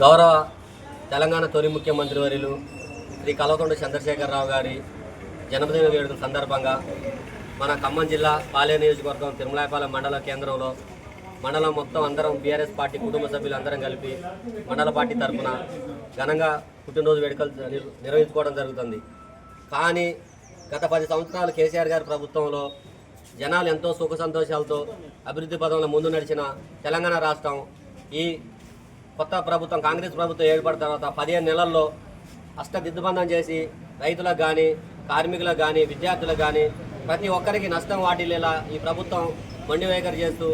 గౌరవ తెలంగాణ తొలి ముఖ్యమంత్రి వర్యులు శ్రీ కల్వకుంట్ల చంద్రశేఖరరావు గారి జన్మదిన వేడుకల సందర్భంగా మన ఖమ్మం జిల్లా పాలే నియోజకవర్గం తిరుమలాయపాలెం మండల కేంద్రంలో మండలం మొత్తం అందరం బీఆర్ఎస్ పార్టీ కుటుంబ సభ్యులు అందరం కలిపి మండల పార్టీ తరఫున ఘనంగా పుట్టినరోజు వేడుకలు నిర్వహించుకోవడం జరుగుతుంది. కానీ గత పది సంవత్సరాలు కేసీఆర్ గారి ప్రభుత్వంలో జనాలు ఎంతో సుఖ సంతోషాలతో అభివృద్ధి పదంలో ముందు నడిచిన తెలంగాణ రాష్ట్రం ఈ కొత్త ప్రభుత్వం కాంగ్రెస్ ప్రభుత్వం ఏర్పడిన తర్వాత పదిహేను నెలల్లో అష్టదిద్దుబంధం చేసి రైతులకు కానీ కార్మికులకు కానీ విద్యార్థులకు కానీ ప్రతి ఒక్కరికి నష్టం వాటిల్లేలా ఈ ప్రభుత్వం మొండి వైఖరి చేస్తూ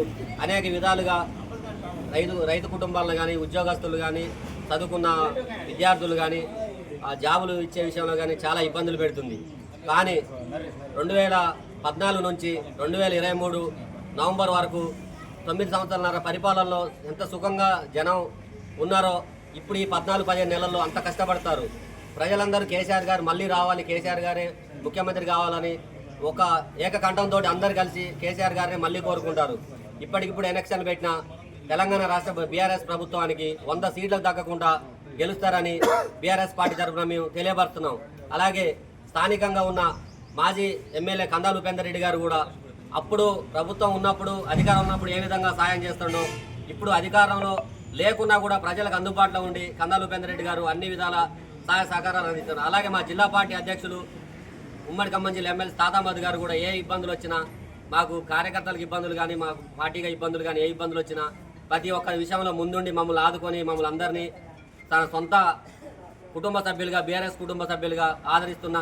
అనేక విధాలుగా రైతు రైతు కుటుంబాలను కానీ ఉద్యోగస్తులు కానీ చదువుకున్న విద్యార్థులు కానీ ఆ జాబులు ఇచ్చే విషయంలో కానీ చాలా ఇబ్బందులు పెడుతుంది. కానీ రెండు వేల పద్నాలుగు నుంచి రెండు వేల ఇరవై మూడు నవంబర్ వరకు తొమ్మిది సంవత్సరాల పరిపాలనలో ఎంత సుఖంగా జనం ఉన్నారో ఇప్పుడు ఈ పద్నాలుగు పదిహేను నెలల్లో అంత కష్టపడతారు. ప్రజలందరూ కేసీఆర్ గారు మళ్ళీ రావాలి కేసీఆర్ గారే ముఖ్యమంత్రి కావాలని ఒక ఏకకంఠంతో అందరు కలిసి కేసీఆర్ గారిని మళ్ళీ కోరుకుంటారు. ఇప్పటికిప్పుడు ఎలక్షన్ పెట్టిన తెలంగాణ రాష్ట్ర బీఆర్ఎస్ ప్రభుత్వానికి వంద సీట్లకు దక్కకుండా గెలుస్తారని బీఆర్ఎస్ పార్టీ తరఫున మేము తెలియపరుస్తున్నాం. అలాగే స్థానికంగా ఉన్న మాజీ ఎమ్మెల్యే కందాలు ఉపేందర్ రెడ్డి గారు కూడా అప్పుడు ప్రభుత్వం ఉన్నప్పుడు అధికారం ఉన్నప్పుడు ఏ విధంగా సాయం చేస్తుండో ఇప్పుడు అధికారంలో లేకున్నా కూడా ప్రజలకు అందుబాటులో ఉండి కందాలు ఉపేందర్ రెడ్డి గారు అన్ని విధాల సహాయ సహకారాలు అందిస్తున్నారు. అలాగే మా జిల్లా పార్టీ అధ్యక్షులు ఉమ్మడి ఖమ్మం జిల్లా ఎమ్మెల్యే తాతామధు గారు కూడా ఏ ఇబ్బందులు వచ్చినా మాకు కార్యకర్తలకు ఇబ్బందులు కానీ మా పార్టీగా ఇబ్బందులు కానీ ఏ ఇబ్బందులు వచ్చినా ప్రతి ఒక్క విషయంలో ముందుండి మమ్మల్ని ఆదుకొని మమ్మల్ని అందరినీ తన సొంత కుటుంబ సభ్యులుగా బీఆర్ఎస్ కుటుంబ సభ్యులుగా ఆదరిస్తున్న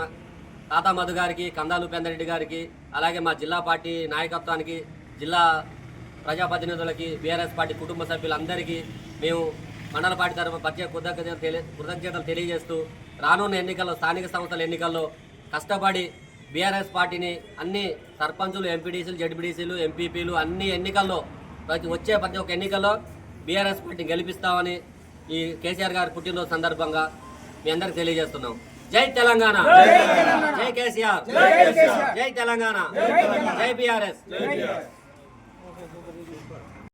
తాతా మధు గారికి కందాలు పెందరెడ్డి గారికి అలాగే మా జిల్లా పార్టీ నాయకత్వానికి జిల్లా ప్రజాప్రతినిధులకి బీఆర్ఎస్ పార్టీ కుటుంబ సభ్యులందరికీ మేము మండల పార్టీ తరఫున ప్రత్యేక కృతజ్ఞతలు తెలియ కృతజ్ఞతలు తెలియజేస్తూ రానున్న ఎన్నికల్లో స్థానిక సంస్థల ఎన్నికల్లో కష్టపడి బీఆర్ఎస్ పార్టీని అన్ని సర్పంచులు ఎంపీడీసీలు జడ్పీడీసీలు ఎంపీపీలు అన్ని ఎన్నికల్లో ప్రతి వచ్చే ప్రతి ఒక్క ఎన్నికల్లో బీఆర్ఎస్ పార్టీని గెలిపిస్తామని ఈ కేసీఆర్ గారి పుట్టినరోజు సందర్భంగా మీ అందరికి తెలియజేస్తున్నాం. జై తెలంగాణ! జై కేసీఆర్! జై తెలంగాణ! జై బీఆర్ఎస్! Продолжение следует...